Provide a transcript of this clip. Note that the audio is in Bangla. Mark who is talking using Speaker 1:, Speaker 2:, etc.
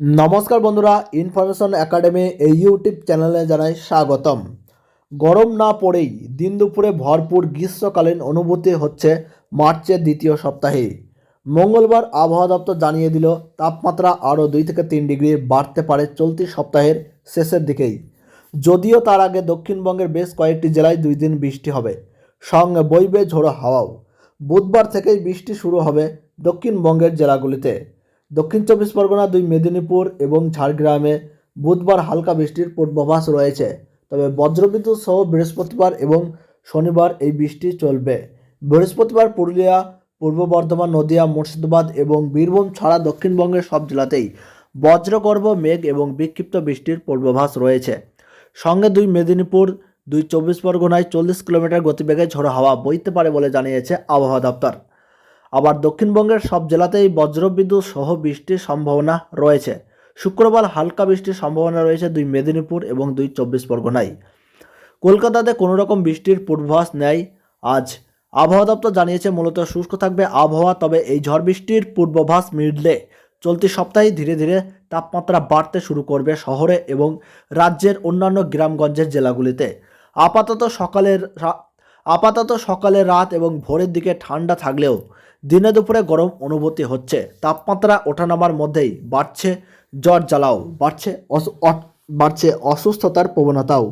Speaker 1: নমস্কার বন্ধুরা ইনফরমেশন একাডেমি এই ইউটিউব চ্যানেলে জানাই স্বাগতম। গরম না পড়েই দিন দুপুরে ভরপুর গ্রীষ্মকালীন অনুভূতি হচ্ছে মার্চের দ্বিতীয় সপ্তাহে। মঙ্গলবার আবহাওয়া দপ্তর জানিয়ে দিল, তাপমাত্রা আরও দুই থেকে তিন ডিগ্রি বাড়তে পারে চলতি সপ্তাহের শেষের দিকেই। যদিও তার আগে দক্ষিণবঙ্গের বেশ কয়েকটি জেলায় দুই দিন বৃষ্টি হবে। সঙ্গে বইবে ঝোড়ো হাওয়াও। বুধবার থেকেই বৃষ্টি শুরু হবে দক্ষিণবঙ্গের জেলাগুলিতে। দক্ষিণ চব্বিশ পরগনা, দুই মেদিনীপুর এবং ঝাড়গ্রামে বুধবার হালকা বৃষ্টির পূর্বাভাস রয়েছে। তবে বজ্রবিদ্যুৎ সহ বৃহস্পতিবার এবং শনিবার এই বৃষ্টি চলবে। বৃহস্পতিবার পুরুলিয়া, পূর্ব বর্ধমান, নদিয়া, মুর্শিদাবাদ এবং বীরভূম ছাড়া দক্ষিণবঙ্গের সব জেলাতেই বজ্রগর্ভ, মেঘ এবং বিক্ষিপ্ত বৃষ্টির পূর্বাভাস রয়েছে। সঙ্গে দুই মেদিনীপুর, দুই চব্বিশ পরগনায় চল্লিশ কিলোমিটার গতিবেগে ঝোড়ো হাওয়া বইতে পারে বলে জানিয়েছে আবহাওয়া দপ্তর। আবার দক্ষিণবঙ্গের সব জেলাতেই বজ্রবিদ্যুৎ সহ বৃষ্টির সম্ভাবনা রয়েছে। শুক্রবার হালকা বৃষ্টির সম্ভাবনা রয়েছে দুই মেদিনীপুর এবং দুই চব্বিশ পরগনায়। কলকাতাতে কোনো রকম বৃষ্টির পূর্বাভাস নেয় আজ আবহাওয়া দপ্তর জানিয়েছে, মূলত শুষ্ক থাকবে আবহাওয়া, তবে এই ঝড় বৃষ্টির পূর্বাভাস মিললে চলতি সপ্তাহে ধীরে ধীরে তাপমাত্রা বাড়তে শুরু করবে শহরে এবং রাজ্যের অন্যান্য গ্রামগঞ্জের জেলাগুলিতে। আপাতত সকালের আপাতত সকালে রাত এবং ভোরের দিকে ঠান্ডা থাকলেও দিনে দুপুরে গরম অনুভূতি হচ্ছে। তাপমাত্রা ওঠানামার মধ্যেই বাড়ছে জ্বর জ্বালাও, বাড়ছে বাড়ছে অসুস্থতার প্রবণতাও।